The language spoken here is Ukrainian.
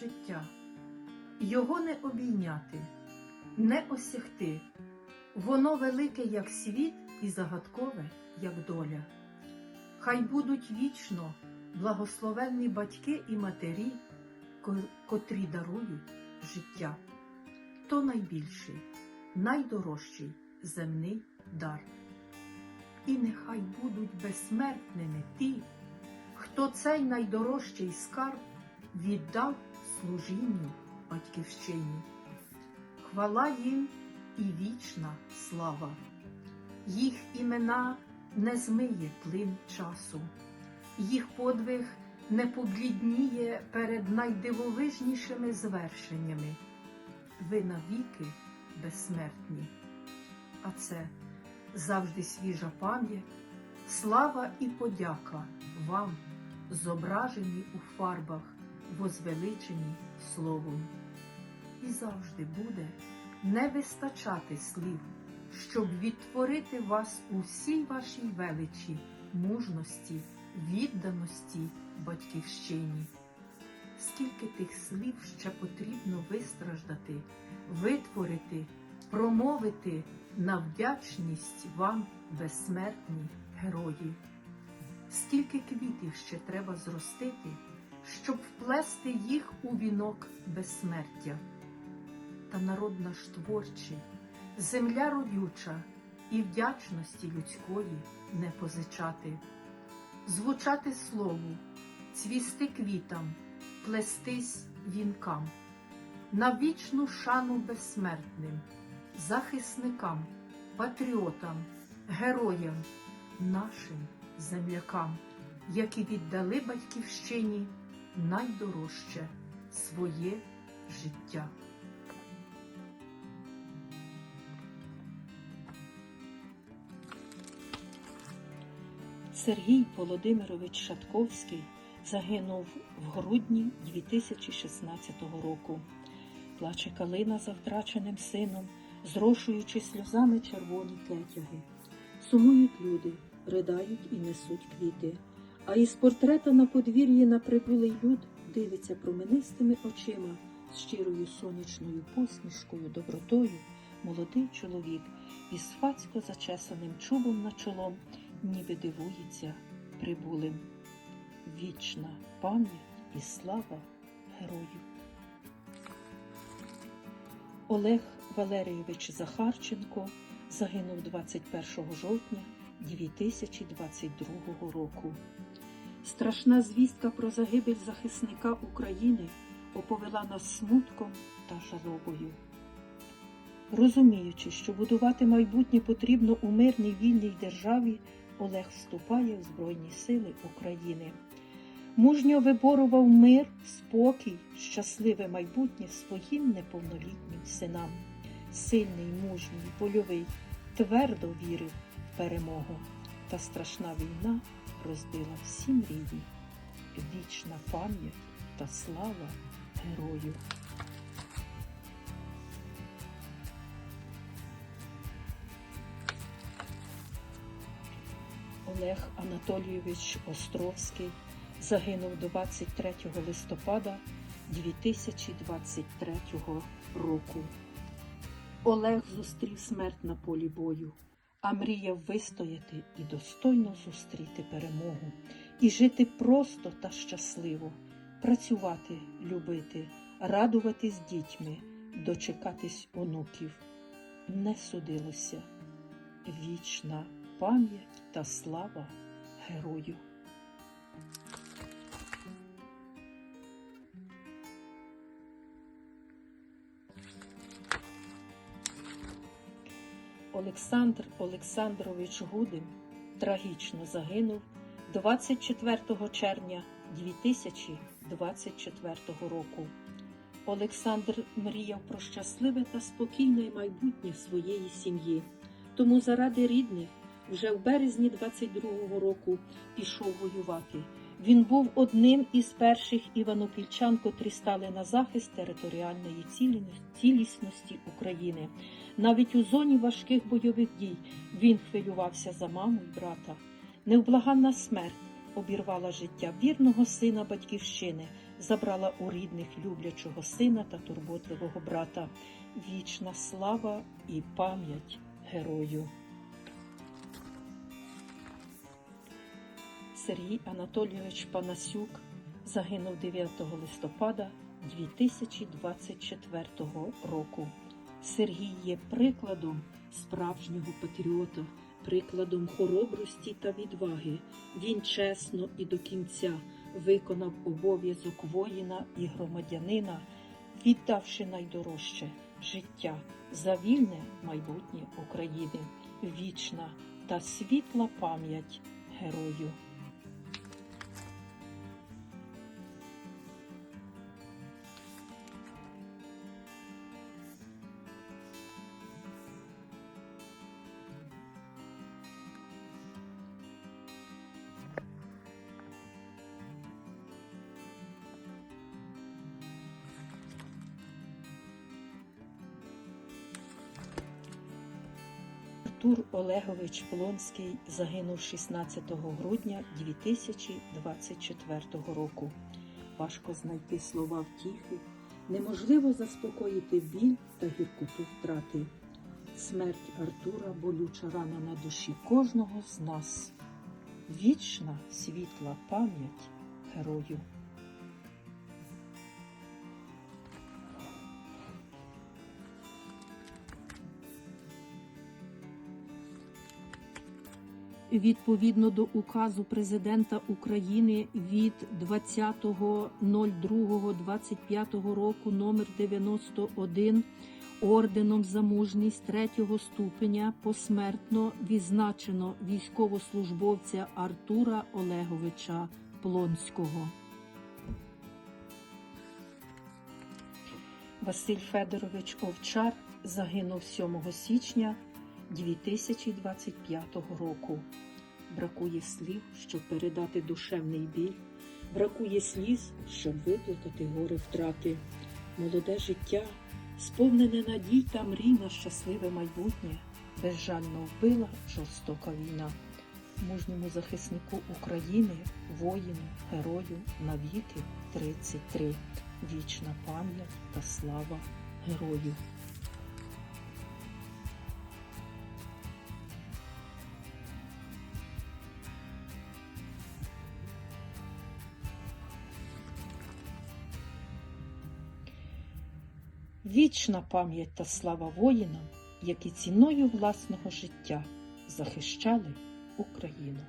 життя. Його не обійняти, не осягти. Воно велике, як світ, і загадкове, як доля. Хай будуть вічно благословенні батьки і матері, котрі дарують життя. То найбільший, найдорожчий земний дар. І нехай будуть безсмертними ті, хто цей найдорожчий скарб віддав служінню батьківщині. Хвала їм і вічна слава. Їх імена не змиє плин часу, їх подвиг не поблідніє перед найдивовижнішими звершеннями. Ви навіки безсмертні. А це завжди свіжа пам'ять, слава і подяка вам, зображені у фарбах, возвеличені словом. І завжди буде не вистачати слів, щоб відтворити вас у всій вашій величі, мужності, відданості батьківщині. Скільки тих слів ще потрібно вистраждати, витворити, промовити на вдячність вам, безсмертні герої. Скільки квітів ще треба зростити, щоб вплести їх у вінок безсмертя. Та народ наш творчий, земля родюча і вдячності людської не позичати, звучати слову, цвісти квітам, плестись вінкам, на вічну шану безсмертним, захисникам, патріотам, героям, нашим землякам, які віддали батьківщині найдорожче своє життя. Сергій Володимирович Шатковський загинув в грудні 2016 року. Плаче калина за втраченим сином, зрошуючи сльозами червоні кетяги. Сумують люди, придають і несуть квіти. А із портрета на подвір'ї на прибулий люд дивиться променистими очима, з щирою сонячною посмішкою, добротою, молодий чоловік із фацько зачесаним чубом на чолом, ніби дивується прибулим. Вічна пам'ять і слава герою. Олег Валерійович Захарченко загинув 21 жовтня 2022 року. Страшна звістка про загибель захисника України оповела нас смутком та жалобою. Розуміючи, що будувати майбутнє потрібно у мирній вільній державі, Олег вступає в Збройні Сили України. Мужньо виборував мир, спокій, щасливе майбутнє своїм неповнолітнім синам. Сильний, мужній, польовий, твердо вірив в перемогу. Та страшна війна розбила всі мрії. Вічна пам'ять та слава герою. Олег Анатолійович Островський загинув 23 листопада 2023 року. Олег зустрів смерть на полі бою, а мріяв вистояти і достойно зустріти перемогу, і жити просто та щасливо, працювати, любити, радуватись дітьми, дочекатись онуків. Не судилося. Вічна пам'ять та слава герою. Олександр Олександрович Гудин трагічно загинув 24 червня 2024 року. Олександр мріяв про щасливе та спокійне майбутнє своєї сім'ї. Тому заради рідних вже в березні 22-го року пішов воювати. Він був одним із перших іванопільчан, котрі стали на захист територіальної цілісності України. Навіть у зоні важких бойових дій він хвилювався за маму й брата. Невблаганна смерть обірвала життя вірного сина батьківщини, забрала у рідних люблячого сина та турботливого брата. Вічна слава і пам'ять герою. Сергій Анатолійович Панасюк загинув 9 листопада 2024 року. Сергій є прикладом справжнього патріота, прикладом хоробрості та відваги. Він чесно і до кінця виконав обов'язок воїна і громадянина, віддавши найдорожче життя за вільне майбутнє України, вічна та світла пам'ять герою. Артур Олегович Полонський загинув 16 грудня 2024 року. Важко знайти слова втіхи, неможливо заспокоїти біль та гіркоту втрати. Смерть Артура болюча рана на душі кожного з нас. Вічна світла пам'ять герою. Відповідно до указу президента України від 20.02.25 року номер 91 орденом за мужність третього ступеня посмертно відзначено військовослужбовця Артура Олеговича Плонського. Василь Федорович Овчар загинув 7 січня 2025 року. Бракує слів, щоб передати душевний біль, бракує сліз, щоб виплакати горе втрати. Молоде життя, сповнене надій та мрій на щасливе майбутнє, безжально вбила жорстока війна. Мужньому захиснику України, воїну, герою навіки 33. Вічна пам'ять та слава герою. Вічна пам'ять та слава воїнам, які ціною власного життя захищали Україну.